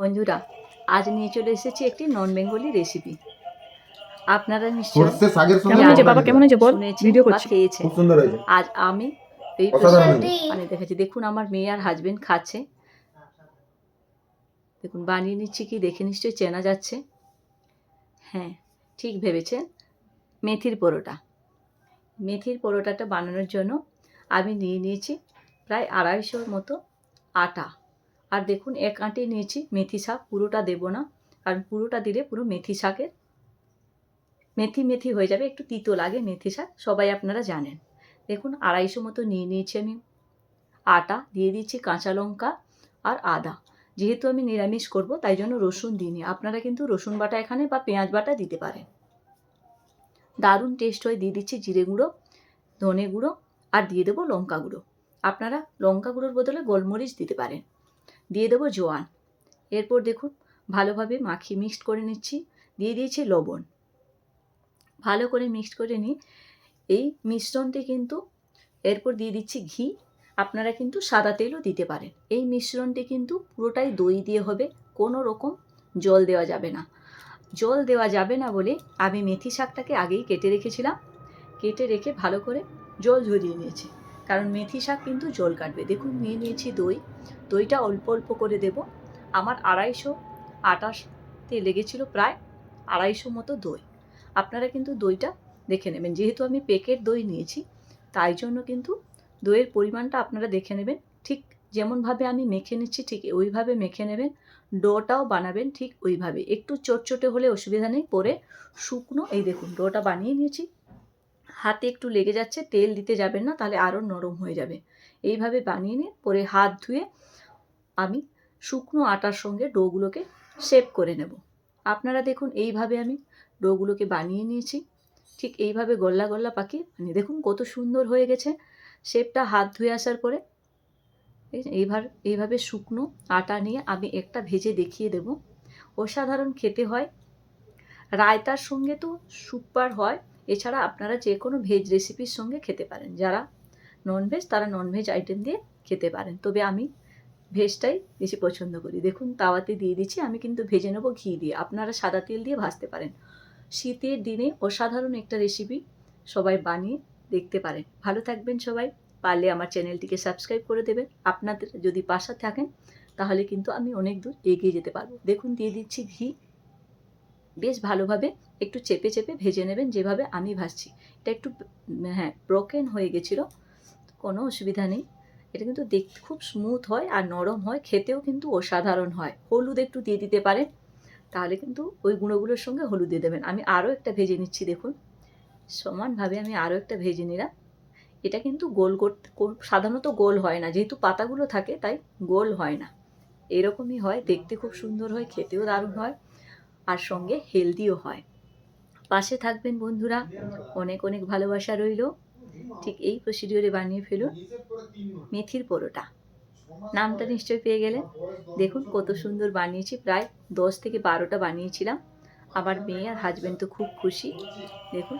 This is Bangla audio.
বন্ধুরা আজ নিয়ে চলে এসেছি একটি নন বেঙ্গলি রেসিপি আপনারা হয়েছে আজ আমি এই। বানিয়ে দেখাচ্ছি। দেখুন আমার মেয়ে আর হাজবেন্ড খাচ্ছে। দেখুন বানিয়ে নিচ্ছি কি? দেখে নিশ্চয়ই চেনা যাচ্ছে। হ্যাঁ ঠিক ভেবেছেন? মেথির পরোটা। মেথির পরোটাটা বানানোর জন্য আমি নিয়ে নিয়েছি প্রায় আড়াইশোর মতো আটা। আর দেখুন, এক আঁটি নিয়েছি মেথি শাক, পুরোটা দেবো না। কারণ পুরোটা দিলে পুরো মেথি শাকের মেথি মেথি হয়ে যাবে, একটু তিতো লাগে মেথি শাক, সবাই আপনারা জানেন। দেখুন, আড়াইশো মতো নিয়ে নিয়েছি আমি। আটা দিয়ে দিচ্ছি কাঁচা লঙ্কা আর আদা। যেহেতু আমি নিরামিষ করব, তাই জন্য রসুন দিইনি। আপনারা কিন্তু রসুন বাটা এখানে বা পেঁয়াজ বাটা দিতে পারেন। দারুণ টেস্ট হয়ে। দিয়ে দিচ্ছি জিরে গুঁড়ো, ধনে গুঁড়ো আর দিয়ে দেবো লঙ্কা গুঁড়ো। আপনারা লঙ্কা গুঁড়োর বদলে গোলমরিচ দিতে পারেন। দিয়ে দেবো জোয়ান। এরপর দেখুন, ভালোভাবে মাখিয়ে মিক্সড করে নিচ্ছি। দিয়ে দিয়েছি লবণ। ভালো করে মিক্সড করে নিই এই মিশ্রণটি কিন্তু এরপর দিয়ে দিচ্ছি ঘি। আপনারা কিন্তু সাদা তেলও দিতে পারেন। এই মিশ্রণটি কিন্তু পুরোটাই দই দিয়ে হবে। কোনো রকম জল দেওয়া যাবে না। জল দেওয়া যাবে না বলে আমি মেথি শাকটাকে আগেই কেটে রেখেছিলাম। কেটে রেখে ভালো করে জল ঝরিয়ে নিয়েছি। কারণ মেথি শাক কিন্তু জল কাটবে। দেখুন, নিয়ে নিয়েছি দই। দইটা অল্প অল্প করে দেব। আমার আড়াইশো আটাশতে লেগেছিল প্রায় আড়াইশো মতো দই। আপনারা কিন্তু দইটা দেখে নেবেন। যেহেতু আমি প্যাকেট দই নিয়েছি, তাই জন্য কিন্তু দইয়ের পরিমাণটা আপনারা দেখে নেবেন। ঠিক যেমনভাবে আমি মেখে নিচ্ছি, ঠিক ওইভাবে মেখে নেবেন। ডোটাও বানাবেন ঠিক ওইভাবে। একটু চটচটে হলে অসুবিধা নেই। পরে শুকনো, এই দেখুন, ডোটা বানিয়ে নিয়েছি। হাতে একটু লেগে যাচ্ছে, তেল দিতে যাবেন না, তাহলে আরও নরম হয়ে যাবে। এইভাবে বানিয়ে নিয়ে পরে হাত ধুয়ে আমি শুকনো আটার সঙ্গে ডোগুলোকে শেপ করে নেব। আপনারা দেখুন, এইভাবে আমি ডোগুলোকে বানিয়ে নিয়েছি। ঠিক এইভাবে গল্লা গল্লা পাকিয়ে মানে দেখুন কত সুন্দর হয়ে গেছে শেপটা হাত ধুয়ে আসার পরে। এই যে এইভাবে এইভাবে শুকনো আটা নিয়ে আমি একটা ভেজে দেখিয়ে দেব। অসাধারণ খেতে হয়। রায়তার সঙ্গে তো সুপার হয়। এছাড়া আপনারা যে কোনো ভেজ রেসিপির সঙ্গে খেতে পারেন। যারা ননভেজ তারা ননভেজ আইটেম দিয়ে খেতে পারেন। তবে আমি ভেজটাই বেশি পছন্দ করি। দেখুন, তাওয়াতে দিয়ে দিচ্ছি, আমি কিন্তু ভেজে নেব ঘি দিয়ে। আপনারা সাদা তেল দিয়ে ভাজতে পারেন। শীতের দিনে অসাধারণ একটা রেসিপি সবাই বানিয়ে দেখতে পারেন। ভালো থাকবেন সবাই। পারলে আমার চ্যানেলটিকে সাবস্ক্রাইব করে দেবেন। আপনাদের যদি পাশে থাকেন, তাহলে কিন্তু আমি অনেক দূর এগিয়ে যেতে পারব। দেখুন, দিয়ে দিচ্ছি ঘি। বেশ ভালোভাবে একটু চেপে চেপে ভেজে নেবেন যেভাবে আমি ভাজছি। এটা একটু হ্যাঁ ব্রোকেন হয়ে গেছিল, কোনো অসুবিধা নেই। এটা কিন্তু দেখতে খুব স্মুথ হয় আর নরম হয়, খেতেও কিন্তু অসাধারণ হয়। হলুদ একটু দিয়ে দিতে পারেন, তাহলে কিন্তু ওই গুঁড়োগুলোর সঙ্গে হলুদ দিয়ে দেবেন। আমি আরও একটা ভেজে নিচ্ছি, দেখুন। সমানভাবে আমি আরও একটা ভেজে নিলাম। এটা কিন্তু গোল করতে সাধারণত গোল হয় না। যেহেতু পাতাগুলো থাকে, তাই গোল হয় না। এরকমই হয়, দেখতে খুব সুন্দর হয়, খেতেও দারুণ হয়, আর সঙ্গে হেলদিও হয়। পাশে থাকবেন বন্ধুরা। অনেক অনেক ভালোবাসা রইল। ঠিক এই প্রসিডিওরে বানিয়ে ফেলুন মেথির পরোটা। নামটা নিশ্চয় পেয়ে গেলেন। দেখুন কত সুন্দর বানিয়েছি। প্রায় দশ থেকে বারোটা বানিয়েছিলাম। আমার মেয়ে আর হাজব্যান্ড তো খুব খুশি। দেখুন